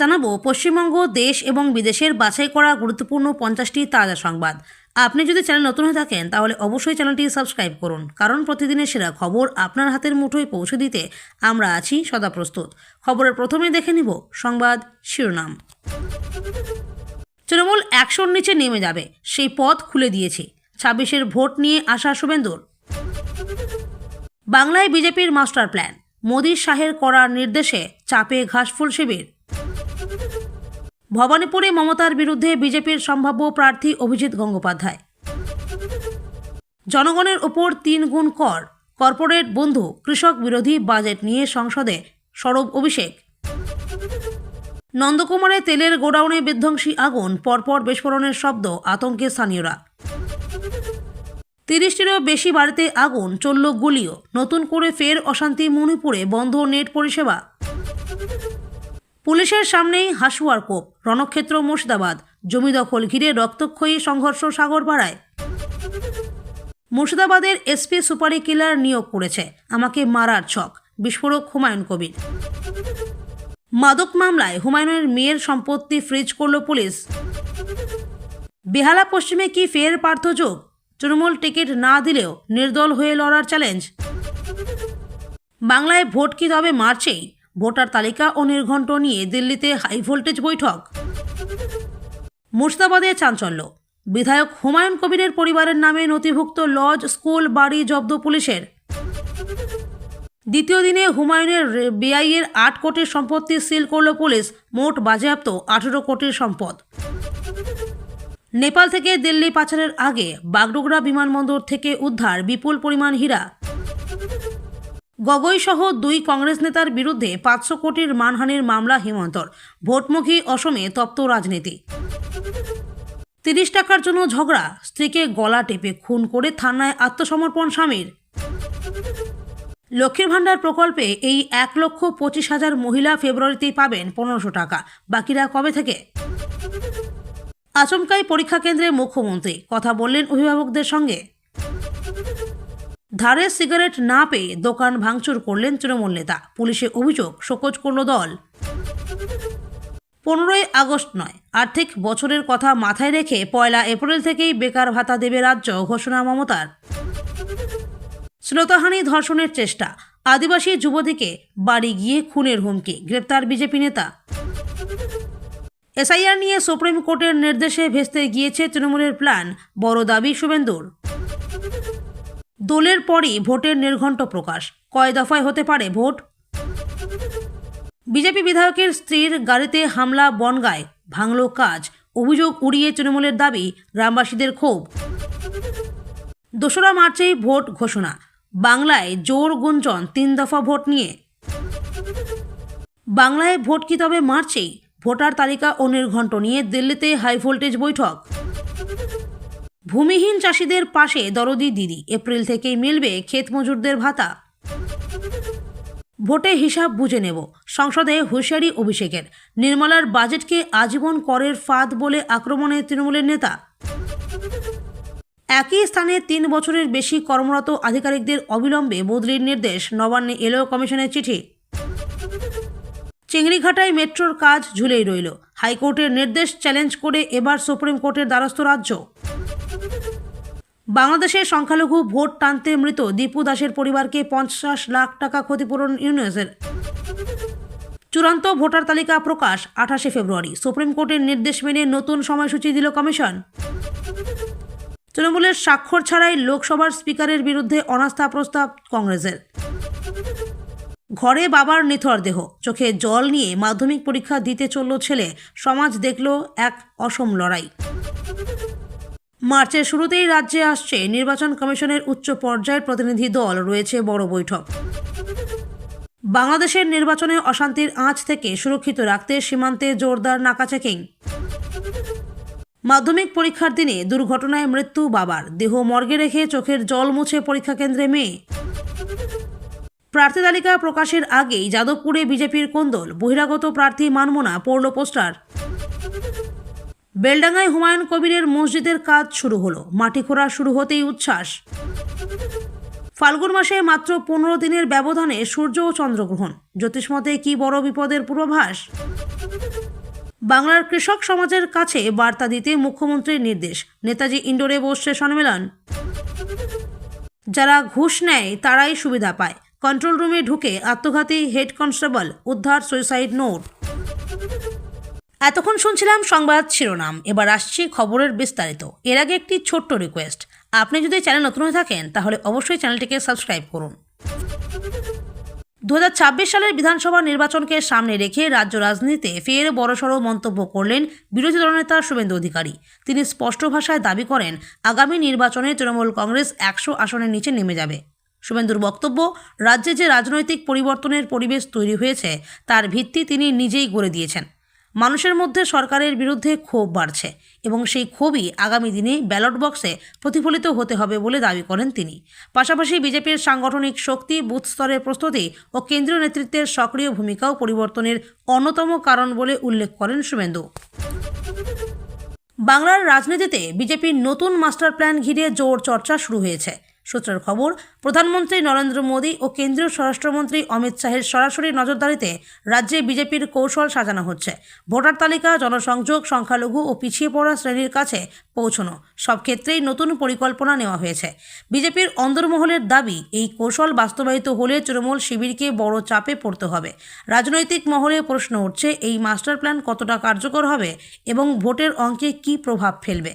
জানাব পশ্চিমবঙ্গ, দেশ এবং বিদেশের বাছাই করা গুরুত্বপূর্ণ পঞ্চাশটি তাজা সংবাদ। আপনি যদি চ্যানেল নতুন হয়ে থাকেন, তাহলে অবশ্যই চ্যানেলটি সাবস্ক্রাইব করুন। কারণ প্রতিদিনের সেরা খবর আপনার হাতের মুঠোয় পৌঁছে দিতে আমরা আছি সদা প্রস্তুত। খবরের প্রথমে দেখে নিব সংবাদ শিরোনাম। তৃণমূল একশোর নিচে নেমে যাবে, সেই পথ খুলে দিয়েছে। ছাব্বিশের ভোট নিয়ে আসা শুভেন্দুর। বাংলায় বিজেপির মাস্টার প্ল্যান, মোদী শাহের করার নির্দেশে চাপে ঘাসফুল শিবির। ভবানীপুরে মমতার বিরুদ্ধে বিজেপির সম্ভাব্য প্রার্থী অভিজিৎ গঙ্গোপাধ্যায়। জনগণের ওপর তিন গুণ কর, কর্পোরেট বন্ধু, কৃষক বিরোধী বাজেট নিয়ে সংসদে সরব অভিষেক। নন্দকুমারে তেলের গোডাউনে বিধ্বংসী আগুন, পরপর বিস্ফোরণের শব্দ, আতঙ্কে স্থানীয়রা। তিরিশটিরও বেশি বাড়িতে আগুন, চলল গুলিও। নতুন করে ফের অশান্তি মণিপুরে, বন্ধ নেট পরিষেবা। পুলিশের সামনেই হাসুয়ার কোপ, রণক্ষেত্র মুর্শিদাবাদ। জমি দখল ঘিরে রক্তক্ষয়ী সংঘর্ষ সাগর বাড়ায় মুর্শিদাবাদের এসপি সুপারি কিলার নিয়োগ করেছে। আমাকে মারার ছক, বিস্ফোরক হুমায়ুন কবির। মাদক মামলায় হুমায়ুনের মেয়ের সম্পত্তি ফ্রিজ করল পুলিশ। বেহালা পশ্চিমে কি ফের পার্থযোগ তৃণমূল টিকিট না দিলেও নির্দল হয়ে লড়ার চ্যালেঞ্জ। বাংলায় ভোট কি তবে মার্চেই ভোটার তালিকা ও নির্ঘণ্ট নিয়ে দিল্লিতে হাই ভোল্টেজ বৈঠক। মুর্শিদাবাদে চাঞ্চল্য। বিধায়ক হুমায়ুন কবিরের পরিবারের নামে নথিভুক্ত লজ, স্কুল, বাড়ি জব্দ পুলিশের। দ্বিতীয় দিনে হুমায়ুনের বিআইয়ের আট কোটির সম্পত্তি সিল করল পুলিশ, মোট বাজেয়াপ্ত আঠেরো কোটির সম্পদ। নেপাল থেকে দিল্লি পাচারের আগে বাগডোগরা বিমানবন্দর থেকে উদ্ধার বিপুল পরিমাণ হীরা। গগৈ সহ দুই কংগ্রেস নেতার বিরুদ্ধে পাঁচশো কোটির মানহানির মামলা হেমন্তর। ভোটমুখী অসমে তপ্ত রাজনীতি। তিরিশ টাকার জন্য ঝগড়া, স্ত্রীকে গলা টেপে খুন করে থানায় আত্মসমর্পণ স্বামীর। লক্ষ্মীর ভাণ্ডার প্রকল্পে এই এক লক্ষ পঁচিশ হাজার মহিলা ফেব্রুয়ারিতেই পাবেন পনেরোশো টাকা। বাকিরা কবে থেকে? আচমকাই পরীক্ষা কেন্দ্রে মুখ্যমন্ত্রী। কথা বললেন অভিভাবকদের সঙ্গে। ধারে সিগারেট না পেয়ে দোকান ভাঙচুর করলেন তৃণমূল নেতা। পুলিশে অভিযোগ, শোকজ করল দল। পনেরোই আগস্ট নয়, আর্থিক বছরের কথা মাথায় রেখে পয়লা এপ্রিল থেকেই বেকার ভাতা দেবে রাজ্য ঘোষণা মমতার। শ্রোতাহানি ধর্ষণের চেষ্টা, আদিবাসী যুবতীকে বাড়ি গিয়ে খুনের হুমকি, গ্রেপ্তার বিজেপি নেতা। এসআইআর নিয়ে সুপ্রিম কোর্টের নির্দেশে ভেস্তে গিয়েছে তৃণমূলের প্ল্যান, বড় দাবি শুভেন্দুর। দোলের পরই ভোটের নির্ঘণ্ট প্রকাশ। কয় দফায় হতে পারে ভোট? বিজেপি বিধায়কের স্ত্রীর গাড়িতে হামলা, বনগায়। ভাঙল কাজ। অভিযোগ উড়িয়ে তৃণমূলের দাবি, গ্রামবাসীদের ক্ষোভ। দোসরা মার্চেই ভোট ঘোষণা। বাংলায় জোর গুঞ্জন, তিন দফা ভোট নিয়ে। বাংলায় ভোট কি তবে মার্চেই? ভোটার তালিকা ও নির্ঘণ্ট নিয়ে দিল্লিতে হাই ভোল্টেজ বৈঠক। ভূমিহীন চাষিদের পাশে দরদি দিদি। এপ্রিল থেকেই মিলবে ক্ষেত মজুরদের ভাতা। ভোটে হিসাব বুঝে নেব। সংসদে হুঁশিয়ারি অভিষেকের। নির্মলার বাজেটকে আজীবন করের ফাঁদ বলে আক্রমণে তৃণমূলের নেতা। একই স্থানে তিন বছরের বেশি কর্মরত আধিকারিকদের অবিলম্বে বদলির নির্দেশ নবান্নে এলো কমিশনের চিঠি। চিংড়িঘাটায় মেট্রোর কাজ ঝুলেই রইল। হাইকোর্টের নির্দেশ চ্যালেঞ্জ করে এবার সুপ্রিম কোর্টের দ্বারস্থ রাজ্য। বাংলাদেশের সংখ্যালঘু ভোট টানতে মৃত দীপু দাসের পরিবারকে পঞ্চাশ লাখ টাকা ক্ষতিপূরণ ইউনিয়নের। চূড়ান্ত ভোটার তালিকা প্রকাশ আঠাশে ফেব্রুয়ারি। সুপ্রিম কোর্টের নির্দেশ মেনে নতুন সময়সূচি দিল কমিশন। তৃণমূলের স্বাক্ষর ছাড়াই লোকসভার স্পিকারের বিরুদ্ধে অনাস্থা প্রস্তাব কংগ্রেসের। ঘরে বাবার নিথর দেহ। চোখে জল নিয়ে মাধ্যমিক পরীক্ষা দিতে চলল ছেলে। সমাজ দেখল এক অসম লড়াই। মার্চের শুরুতেই রাজ্যে আসছে নির্বাচন কমিশনের উচ্চ পর্যায়ের প্রতিনিধি দল। রয়েছে বড় বৈঠক। বাংলাদেশের নির্বাচনে অশান্তির আঁচ থেকে সুরক্ষিত রাখতে সীমান্তে জোরদার নাকা চেকিং। মাধ্যমিক পরীক্ষার দিনে দুর্ঘটনায় মৃত্যু বাবার। দেহ মর্গে রেখে চোখের জল মুছে পরীক্ষা কেন্দ্রে মেয়ে। প্রার্থী তালিকা প্রকাশের আগেই যাদবপুরে বিজেপির কোন্দল বহিরাগত প্রার্থী মানমোনা, পড়ল পোস্টার। বেলডাঙ্গায় হুমায়ুন কবিরের মসজিদের কাজ শুরু হলো। মাটি খোঁড়া শুরু হতেই উচ্ছ্বাস। ফাল্গুন মাসে মাত্র পনেরো দিনের ব্যবধানে সূর্য ও চন্দ্রগ্রহণ। জ্যোতিষমতে কি বড় বিপদের পূর্বাভাস? বাংলার কৃষক সমাজের কাছে বার্তা দিতে মুখ্যমন্ত্রীর নির্দেশ। নেতাজি ইন্ডোরে বসছে সম্মেলন যারা ঘুষ নেয়, তারাই সুবিধা পায়। কন্ট্রোল রুমে ঢুকে আত্মঘাতী হেড কনস্টেবল উদ্ধার সুইসাইড নোট এতক্ষণ শুনছিলাম সংবাদ শিরোনাম, এবার আসছি খবরের বিস্তারিত। এর আগে একটি ছোট্ট রিকোয়েস্ট আপনি যদি চ্যানেল নতুন হয়ে থাকেন, তাহলে অবশ্যই চ্যানেলটিকে সাবস্ক্রাইব করুন। দু হাজার ছাব্বিশ সালের বিধানসভা নির্বাচনকে সামনে রেখে রাজ্য রাজনীতিতে ফের বড়সড় মন্তব্য করলেন বিরোধী দলনেতা শুভেন্দু অধিকারী। তিনি স্পষ্ট ভাষায় দাবি করেন, আগামী নির্বাচনে তৃণমূল কংগ্রেস একশো আসনের নিচে নেমে যাবে। শুভেন্দুর বক্তব্য, রাজ্যে যে রাজনৈতিক পরিবর্তনের পরিবেশ তৈরি হয়েছে, তার ভিত্তি তিনি নিজেই গড়ে দিয়েছেন। মানুষের মধ্যে সরকারের বিরুদ্ধে ক্ষোভ বাড়ছে এবং সেই ক্ষোভই আগামী দিনে ব্যালট বক্সে প্রতিফলিত হতে হবে বলে দাবি করেন তিনি। পাশাপাশি বিজেপির সাংগঠনিক শক্তি, বুথ স্তরের প্রস্তুতি ও কেন্দ্রীয় নেতৃত্বের সক্রিয় ভূমিকাও পরিবর্তনের অন্যতম কারণ বলে উল্লেখ করেন শুভেন্দু। বাংলার রাজনীতিতে বিজেপির নতুন মাস্টার প্ল্যান ঘিরে জোর চর্চা শুরু হয়েছে। সূত্রের খবর, প্রধানমন্ত্রী নরেন্দ্র মোদী ও কেন্দ্রীয় স্বরাষ্ট্রমন্ত্রী অমিত শাহের সরাসরি নজরদারিতে রাজ্যে বিজেপির কৌশল সাজানো হচ্ছে। ভোটার তালিকা, জনসংযোগ, সংখ্যালঘু ও পিছিয়ে পড়া শ্রেণির কাছে পৌঁছনো। সব ক্ষেত্রেই নতুন পরিকল্পনা নেওয়া হয়েছে। বিজেপির অন্দরমহলের দাবি, এই কৌশল বাস্তবায়িত হলে তৃণমূল শিবিরকে বড় চাপে পড়তে হবে। রাজনৈতিক মহলে প্রশ্ন উঠছে, এই মাস্টার প্ল্যান কতটা কার্যকর হবে এবং ভোটের অঙ্কে কী প্রভাব ফেলবে?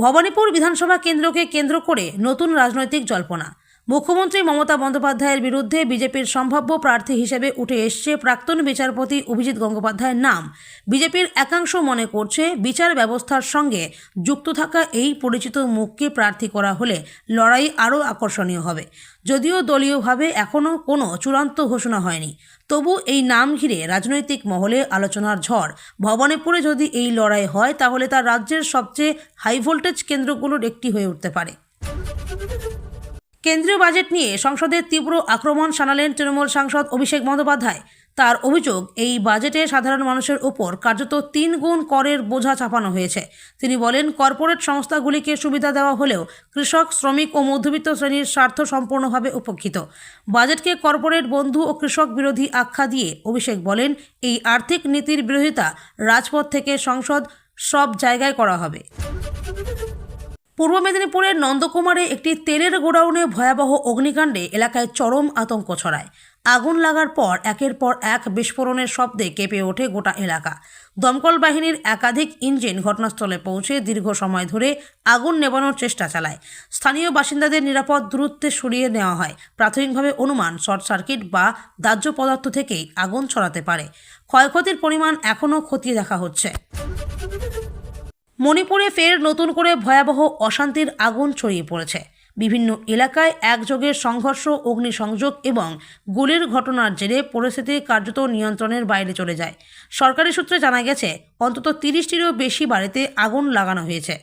ভবানীপুর বিধানসভা কেন্দ্রকে কেন্দ্র করে নতুন রাজনৈতিক জল্পনা। মুখ্যমন্ত্রী মমতা বন্দ্যোপাধ্যায়ের বিরুদ্ধে বিজেপির সম্ভাব্য প্রার্থী হিসেবে উঠে এসছে প্রাক্তন বিচারপতি অভিজিৎ গঙ্গোপাধ্যায়ের নাম। বিজেপির একাংশ মনে করছে বিচার ব্যবস্থার সঙ্গে যুক্ত থাকা এই পরিচিত মুখকে প্রার্থী করা হলে লড়াই আরও আকর্ষণীয় হবে। যদিও দলীয়ভাবে এখনও কোনো চূড়ান্ত ঘোষণা হয়নি। তবু এই নাম ঘিরে রাজনৈতিক মহলে আলোচনার ঝড়। ভবানীপুরে যদি এই লড়াই হয়, তাহলে তা রাজ্যের সবচেয়ে হাইভোল্টেজ কেন্দ্রগুলোর একটি হয়ে উঠতে পারে। কেন্দ্রীয় বাজেট নিয়ে সংসদে তীব্র আক্রমণ শানালেন তৃণমূল সাংসদ অভিষেক বন্দ্যোপাধ্যায়। তার অভিযোগ, এই বাজেটে সাধারণ মানুষের ওপর কার্যত তিন গুণ করের বোঝা চাপানো হয়েছে। তিনি বলেন, কর্পোরেট সংস্থাগুলিকে সুবিধা দেওয়া হলেও কৃষক, শ্রমিক ও মধ্যবিত্ত শ্রেণির স্বার্থ সম্পূর্ণভাবে উপেক্ষিত। বাজেটকে কর্পোরেট বন্ধু ও কৃষক বিরোধী আখ্যা দিয়ে অভিষেক বলেন, এই আর্থিক নীতির বিরোধিতা রাজপথ থেকে সংসদ সব জায়গায় করা হবে। পূর্ব মেদিনীপুরের নন্দকুমারে একটি তেলের গোডাউনে ভয়াবহ অগ্নিকাণ্ডে এলাকায় চরম আতঙ্ক ছড়ায়। আগুন লাগার পর, একের পর এক বিস্ফোরণের শব্দে কেঁপে ওঠে গোটা এলাকা। দমকল বাহিনীর একাধিক ইঞ্জিন ঘটনাস্থলে পৌঁছে দীর্ঘ সময় ধরে আগুন নেবানোর চেষ্টা চালায়। স্থানীয় বাসিন্দাদের নিরাপদ দূরত্বে সরিয়ে নেওয়া হয়। প্রাথমিকভাবে অনুমান, শর্ট সার্কিট বা দাহ্য পদার্থ থেকেই আগুন ছড়াতে পারে। ক্ষয়ক্ষতির পরিমাণ এখনও খতিয়ে দেখা হচ্ছে। মণিপুরে ফের নতুন করে ভয়াবহ অশান্তির আগুন ছড়িয়ে পড়েছে। বিভিন্ন এলাকায় একযোগে সংঘর্ষ, অগ্নিসংযোগ এবং গুলির ঘটনার জেরে পরিস্থিতি কার্যত নিয়ন্ত্রণের বাইরে চলে যায়। সরকারি সূত্রে জানা গেছে, অন্তত তিরিশটিরও বেশি বাড়িতে আগুন লাগানো হয়েছে।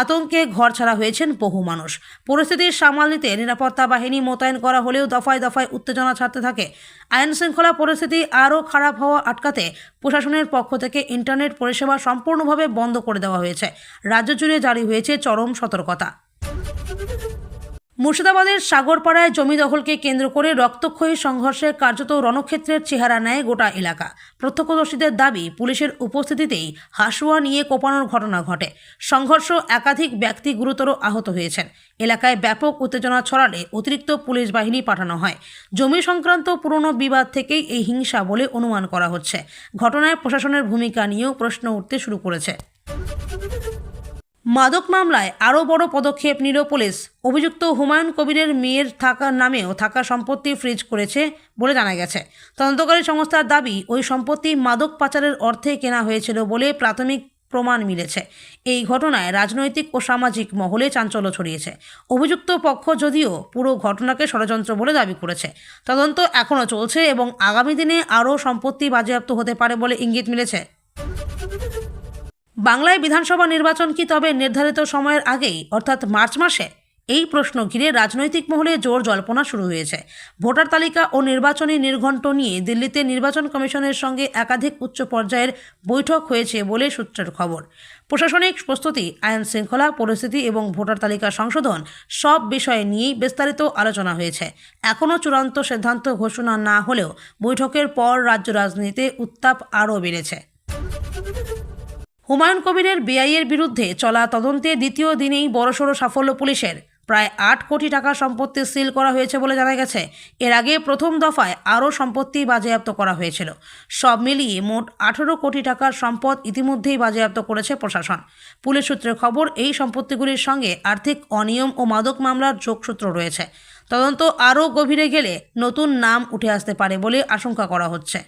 আতঙ্কে ঘর ছাড়া হয়েছেন বহু মানুষ। পরিস্থিতির সামাল দিতে নিরাপত্তা বাহিনী মোতায়েন করা হলেও দফায় দফায় উত্তেজনা ছাড়তে থাকে। আইন শৃঙ্খলা পরিস্থিতি আরও খারাপ হওয়া আটকাতে প্রশাসনের পক্ষ থেকে ইন্টারনেট পরিষেবা সম্পূর্ণভাবে বন্ধ করে দেওয়া হয়েছে। রাজ্য জুড়ে জারি হয়েছে চরম সতর্কতা। মুর্শিদাবাদের সাগরপাড়ায় জমি দখলকে কেন্দ্র করে রক্তক্ষয়ী সংঘর্ষে কার্যত রণক্ষেত্রের চেহারা নেয় গোটা এলাকা। প্রত্যক্ষদর্শীদের দাবি, পুলিশের উপস্থিতিতেই হাসুয়া নিয়ে কোপানোর ঘটনা ঘটে। সংঘর্ষ একাধিক ব্যক্তি গুরুতর আহত হয়েছেন। এলাকায় ব্যাপক উত্তেজনা ছড়ালে অতিরিক্ত পুলিশ বাহিনী পাঠানো হয়। জমি সংক্রান্ত পুরনো বিবাদ থেকেই এই হিংসা বলে অনুমান করা হচ্ছে। ঘটনায় প্রশাসনের ভূমিকা নিয়েও প্রশ্ন উঠতে শুরু করেছে। মাদক মামলায় আরও বড় পদক্ষেপ নিল পুলিশ। অভিযুক্ত হুমায়ুন কবিরের মেয়ের থাকার নামেও থাকা সম্পত্তি ফ্রিজ করেছে বলে জানা গেছে। তদন্তকারী সংস্থার দাবি, ওই সম্পত্তি মাদক পাচারের অর্থে কেনা হয়েছিল বলে প্রাথমিক প্রমাণ মিলেছে। এই ঘটনায় রাজনৈতিক ও সামাজিক মহলে চাঞ্চল্য ছড়িয়েছে। অভিযুক্ত পক্ষ যদিও পুরো ঘটনাকে ষড়যন্ত্র বলে দাবি করেছে। তদন্ত এখনও চলছে এবং আগামী দিনে আরও সম্পত্তি বাজেয়াপ্ত হতে পারে বলে ইঙ্গিত মিলেছে। বাংলায় বিধানসভা নির্বাচন কি তবে নির্ধারিত সময়ের আগেই, অর্থাৎ মার্চ মাসে? এই প্রশ্ন ঘিরে রাজনৈতিক মহলে জোর জল্পনা শুরু হয়েছে। ভোটার তালিকা ও নির্বাচনী নির্ঘণ্ট নিয়ে দিল্লিতে নির্বাচন কমিশনের সঙ্গে একাধিক উচ্চ পর্যায়ের বৈঠক হয়েছে বলে সূত্রের খবর। প্রশাসনিক প্রস্তুতি, আইন শৃঙ্খলা, পরিস্থিতি এবং ভোটার তালিকা সংশোধন সব বিষয় নিয়েই বিস্তারিত আলোচনা হয়েছে। এখনও চূড়ান্ত সিদ্ধান্ত ঘোষণা না হলেও বৈঠকের পর রাজ্য রাজনীতিতে উত্তাপ আরও বেড়েছে। হুমায়ুন কবিরের বেআইয়ের বিরুদ্ধে চলা তদন্তে দ্বিতীয় দিনেই বড়সড় সাফল্য পুলিশের। প্রায় আট কোটি টাকা সম্পত্তি সিল করা হয়েছে বলে জানা গেছে। এর আগে প্রথম দফায় আরও সম্পত্তি বাজেয়াপ্ত করা হয়েছিল। সব মিলিয়ে মোট আঠেরো কোটি টাকার সম্পদ ইতিমধ্যেই বাজেয়াপ্ত করেছে প্রশাসন। পুলিশ সূত্রের খবর, এই সম্পত্তিগুলির সঙ্গে আর্থিক অনিয়ম ও মাদক মামলার যোগসূত্র রয়েছে। তদন্ত আরও গভীরে গেলে নতুন নাম উঠে আসতে পারে বলে আশঙ্কা করা হচ্ছে।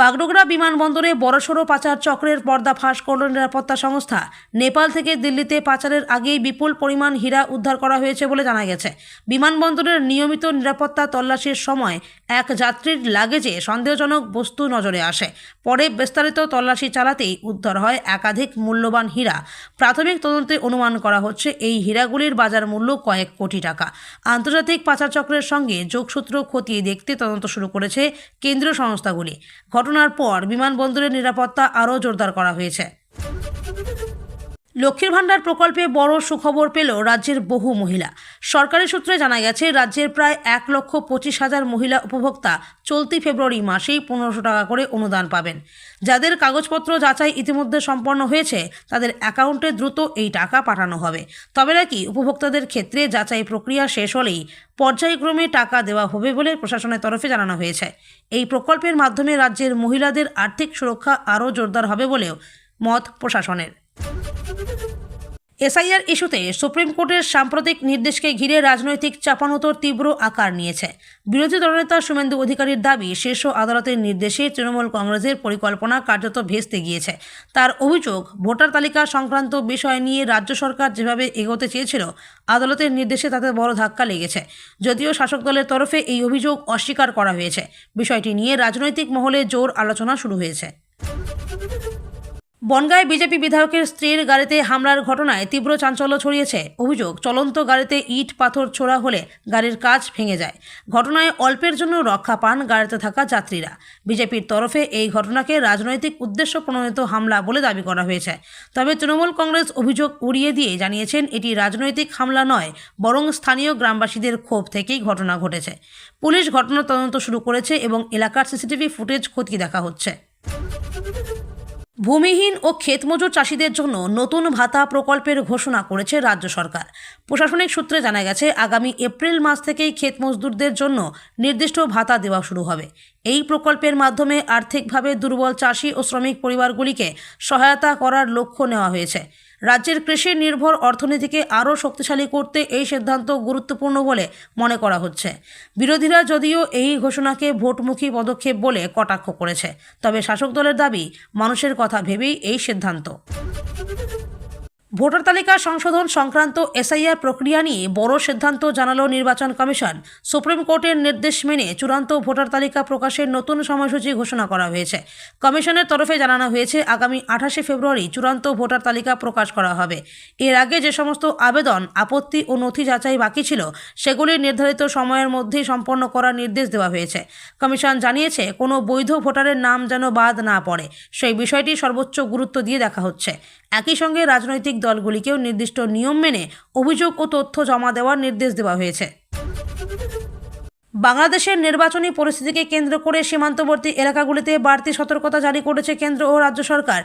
বাগডোগরা বিমানবন্দরে বড়সড় পাচার চক্রের পর্দা ফাঁস করল নিরাপত্তা সংস্থা। নেপাল থেকে দিল্লিতে পাচারের আগেই বিপুল পরিমাণ হীরা উদ্ধার করা হয়েছে বলে জানা গেছে। বিমানবন্দরের নিয়মিত নিরাপত্তা তল্লাশির সময় এক যাত্রীর লাগেজে সন্দেহজনক বস্তু নজরে আসে। পরে বিস্তারিত তল্লাশি চালাতেই উদ্ধার হয় একাধিক মূল্যবান হীরা। প্রাথমিক তদন্তে অনুমান করা হচ্ছে এই হীরাগুলির বাজার মূল্য কয়েক কোটি টাকা। আন্তর্জাতিক পাচার চক্রের সঙ্গে যোগসূত্র খতিয়ে দেখতে তদন্ত শুরু করেছে কেন্দ্রীয় সংস্থাগুলি। ঘটনার পর বিমানবন্দরের নিরাপত্তা আরও জোরদার করা হয়েছে। লক্ষ্মীর ভাণ্ডার প্রকল্পে বড় সুখবর পেল রাজ্যের বহু মহিলা। সরকারি সূত্রে জানা গেছে, রাজ্যের প্রায় এক লক্ষ পঁচিশ হাজার মহিলা উপভোক্তা চলতি ফেব্রুয়ারি মাসেই পনেরোশো টাকা করে অনুদান পাবেন। যাদের কাগজপত্র যাচাই ইতিমধ্যে সম্পন্ন হয়েছে, তাদের অ্যাকাউন্টে দ্রুত এই টাকা পাঠানো হবে। তবে নাকি উপভোক্তাদের ক্ষেত্রে যাচাই প্রক্রিয়া শেষ হলেই পর্যায়ক্রমে টাকা দেওয়া হবে বলে প্রশাসনের তরফে জানানো হয়েছে। এই প্রকল্পের মাধ্যমে রাজ্যের মহিলাদের আর্থিক সুরক্ষা আরও জোরদার হবে বলেও মত প্রশাসনের। এসআইআর ইস্যুতে সুপ্রিম কোর্টের সাম্প্রতিক নির্দেশকে ঘিরে রাজনৈতিক চাপানোতর তীব্র আকার নিয়েছে। বিরোধী দলনেতা শুভেন্দু অধিকারীর দাবি, শীর্ষ আদালতের নির্দেশে তৃণমূল কংগ্রেসের পরিকল্পনা কার্যত ভেস্তে গিয়েছে। তার অভিযোগ, ভোটার তালিকা সংক্রান্ত বিষয় নিয়ে রাজ্য সরকার যেভাবে এগোতে চেয়েছিল, আদালতের নির্দেশে তাতে বড় ধাক্কা লেগেছে। যদিও শাসক দলের তরফে এই অভিযোগ অস্বীকার করা হয়েছে। বিষয়টি নিয়ে রাজনৈতিক মহলে জোর আলোচনা শুরু হয়েছে। বনগাঁয় বিজেপি বিধায়কের স্ত্রীর গাড়িতে হামলার ঘটনায় তীব্র চাঞ্চল্য ছড়িয়েছে। অভিযোগ, চলন্ত গাড়িতে ইট, পাথর ছোড়া হলে গাড়ির কাজ ভেঙে যায়। ঘটনায় অল্পের জন্য রক্ষা পান গাড়িতে থাকা যাত্রীরা। বিজেপির তরফে এই ঘটনাকে রাজনৈতিক উদ্দেশ্য প্রণোদিত হামলা বলে দাবি করা হয়েছে। তবে তৃণমূল কংগ্রেস অভিযোগ উড়িয়ে দিয়ে জানিয়েছেন, এটি রাজনৈতিক হামলা নয়, বরং স্থানীয় গ্রামবাসীদের ক্ষোভ থেকেই ঘটনা ঘটেছে। পুলিশ ঘটনার তদন্ত শুরু করেছে এবং এলাকার সিসিটিভি ফুটেজ খতিয়ে দেখা হচ্ছে। ভূমিহীন ও ক্ষেতমজুর চাষিদের জন্য নতুন ভাতা প্রকল্পের ঘোষণা করেছে রাজ্য সরকার। প্রশাসনিক সূত্রে জানা গেছে, আগামী এপ্রিল মাস থেকেই ক্ষেত মজদুরদের জন্য নির্দিষ্ট ভাতা দেওয়া শুরু হবে। এই প্রকল্পের মাধ্যমে আর্থিকভাবে দুর্বল চাষি ও শ্রমিক পরিবারগুলিকে সহায়তা করার লক্ষ্য নেওয়া হয়েছে। রাজ্যের কৃষি নির্ভর অর্থনীতিকে আরও শক্তিশালী করতে এই সিদ্ধান্ত গুরুত্বপূর্ণ বলে মনে করা হচ্ছে। বিরোধীরা যদিও এই ঘোষণাকে ভোটমুখী পদক্ষেপ বলে কটাক্ষ করেছে, তবে শাসক দলের দাবি, মানুষের কথা ভেবেই এই সিদ্ধান্ত। ভোটার তালিকা সংশোধন সংক্রান্ত এসআইআর প্রক্রিয়া নিয়ে বড় সিদ্ধান্ত জানালো নির্বাচন কমিশন। সুপ্রিম কোর্টের নির্দেশ মেনে চূড়ান্ত ভোটার তালিকা প্রকাশের নতুন সময়সূচি ঘোষণা করা হয়েছে। কমিশনের তরফে জানানো হয়েছে, আগামী আঠাশে ফেব্রুয়ারি চূড়ান্ত ভোটার তালিকা প্রকাশ করা হবে। এর আগে যে সমস্ত আবেদন, আপত্তি ও নথি যাচাই বাকি ছিল, সেগুলি নির্ধারিত সময়ের মধ্যেই সম্পন্ন করার নির্দেশ দেওয়া হয়েছে। কমিশন জানিয়েছে, কোনো বৈধ ভোটারের নাম যেন বাদ না পড়ে। সেই বিষয়টি সর্বোচ্চ গুরুত্ব দিয়ে দেখা হচ্ছে। একই সঙ্গে রাজনৈতিক দলগুলিকেও নির্দিষ্ট নিয়ম মেনে অভিযোগ ও তথ্য জমা দেওয়ার নির্দেশ দেওয়া হয়েছে। বাংলাদেশের নির্বাচনী পরিস্থিতিকে কেন্দ্র করে সীমান্তবর্তী এলাকাগুলিতে বাড়তি সতর্কতা জারি করেছে কেন্দ্র ও রাজ্য সরকার।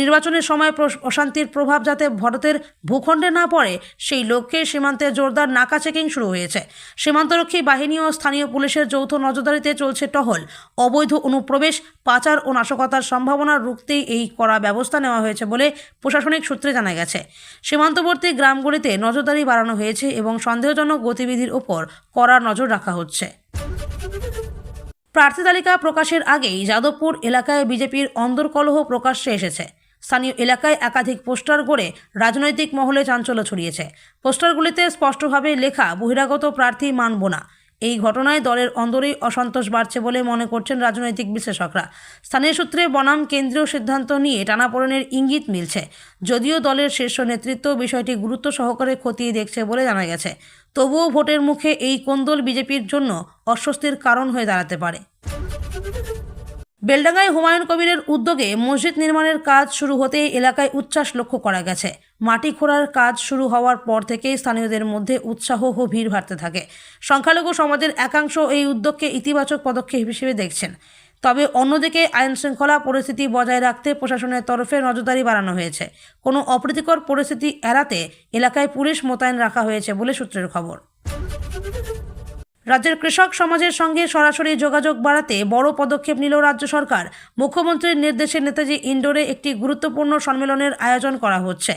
নির্বাচনের সময় অশান্তির প্রভাব যাতে ভারতের ভূখণ্ডে না পড়ে, সেই লক্ষ্যে সীমান্তে জোরদার নাকা চেকিং শুরু হয়েছে। সীমান্তরক্ষী বাহিনী ও স্থানীয় পুলিশের যৌথ নজরদারিতে চলছে টহল। অবৈধ অনুপ্রবেশ পাচার ও নাশকতার সম্ভাবনা রুখতেই এই করা ব্যবস্থা নেওয়া হয়েছে বলে প্রশাসনিক সূত্রে জানা গেছে। সীমান্তবর্তী গ্রামগুলিতে নজরদারি বাড়ানো হয়েছে এবং সন্দেহজনক গতিবিধির ওপর কড়া নজর রাখা হচ্ছে। প্রার্থী তালিকা প্রকাশের আগেই যাদবপুর এলাকায় বিজেপির অন্দরকলহ প্রকাশ্যে এসেছে। স্থানীয় এলাকায় একাধিক পোস্টার গড়ে রাজনৈতিক মহলে চাঞ্চল্য ছড়িয়েছে। পোস্টারগুলিতে স্পষ্টভাবে লেখা বহিরাগত প্রার্থী মানব না। এই ঘটনায় দলের অন্দরেই অসন্তোষ বাড়ছে বলে মনে করছেন রাজনৈতিক বিশ্লেষকরা। স্থানীয় সূত্রে বনাম কেন্দ্রীয় সিদ্ধান্ত নিয়ে টানাপোড়েনের ইঙ্গিত মিলছে। যদিও দলের শীর্ষ নেতৃত্ব বিষয়টি গুরুত্ব সহকারে খতিয়ে দেখছে বলে জানা গেছে। তবুও ভোটের মুখে এই কোন্দল বিজেপির জন্য অস্বস্তির কারণ হয়ে দাঁড়াতে পারে। বেলডাঙ্গায় হুমায়ুন কবিরের উদ্যোগে মসজিদ নির্মাণের কাজ শুরু হতে এলাকায় উচ্ছ্বাস লক্ষ্য করা গেছে। মাটি খোঁড়ার কাজ শুরু হওয়ার পর থেকেই স্থানীয়দের মধ্যে উৎসাহ ও ভিড় বাড়তে থাকে। সংখ্যালঘু সমাজের একাংশ এই উদ্যোগকে ইতিবাচক পদক্ষেপ হিসেবে দেখছেন। তবে অন্যদিকে আইন শৃঙ্খলা পরিস্থিতি বজায় রাখতে প্রশাসনের তরফে নজরদারি বাড়ানো হয়েছে। কোনো অপ্রীতিকর পরিস্থিতি এড়াতে এলাকায় পুলিশ মোতায়েন রাখা হয়েছে বলে সূত্রের খবর। রাজ্যের কৃষক সমাজের সঙ্গে সরাসরি যোগাযোগ বাড়াতে বড় পদক্ষেপ নিল রাজ্য সরকার। মুখ্যমন্ত্রীর নির্দেশে নেতাজি ইন্ডোরে একটি গুরুত্বপূর্ণ সম্মেলনের আয়োজন করা হচ্ছে।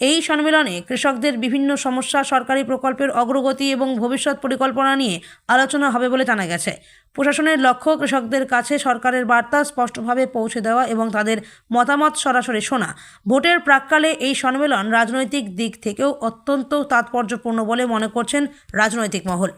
এই সম্মেলনে কৃষকদের বিভিন্ন সমস্যা, সরকারি প্রকল্পের অগ্রগতি এবং ভবিষ্যৎ পরিকল্পনা নিয়ে আলোচনা হবে বলে জানা গেছে। প্রশাসনের লক্ষ্য, কৃষকদের কাছে সরকারের বার্তা স্পষ্টভাবে পৌঁছে দেওয়া এবং তাদের মতামত সরাসরি শোনা। ভোটের প্রাককালে এই সম্মেলন রাজনৈতিক দিক থেকেও অত্যন্ত তাৎপর্যপূর্ণ বলে মনে করছেন রাজনৈতিক মহল।